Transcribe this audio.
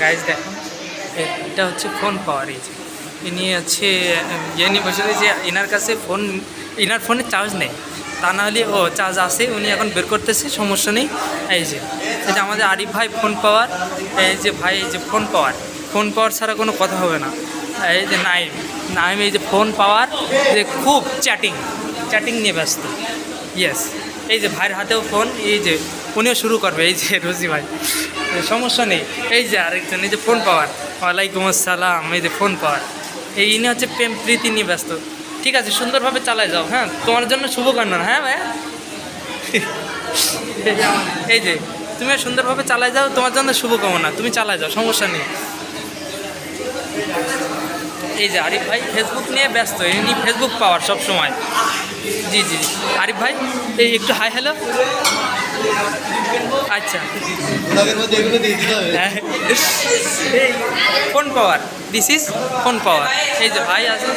Guys দেখুন এটা হচ্ছে ফোন পাওয়ার এই যে। ইনি হচ্ছে ইয়ে নিয়ে বসে যে এনার কাছে ফোন এনার ফোনে চার্জ নেই। তা না হলে ও চার্জ আসে, উনি এখন বের করতেছে, সমস্যা নেই। এই যে এই যে আমাদের আরিফ ভাই ফোন পাওয়ার এই যে ভাই, এই যে ফোন পাওয়ার ফোন পাওয়ার ছাড়া কোনো কথা হবে না। এই যে নাইম নাইম এই যে ফোন পাওয়ার যে খুব চ্যাটিং চ্যাটিং নিয়ে ব্যস্ত। ইয়েস এই যে ভাইয়ের হাতেও ফোন এই যে উনিও শুরু করবে, এই যে রোজি ভাই। সমস্যা নেই। এই যে আরেকজন, এই যে ফোন পাওয়ার। ওয়ালাইকুম আসসালাম, এই যে ফোন পাওয়ার। এই ইনি হচ্ছে প্রেম প্রীতি নিয়ে ব্যস্ত। ঠিক আছে, সুন্দরভাবে চালায় যাও হ্যাঁ? তোমার জন্য শুভকামনা হ্যাঁ ভাই? এই যে তুমি সুন্দরভাবে চালায় যাও, তোমার জন্য শুভকামনা। তুমি চালায় যাও, সমস্যা নেই। এই যে আরিফ ভাই ফেসবুক নিয়ে ব্যস্ত, ইনি ফেসবুক পাওয়ার সব সময় জি জি। আরিফ ভাই, এই একটু হাই হ্যালো আচ্ছা। Phone power this is phone power এই যে ভাই আছে।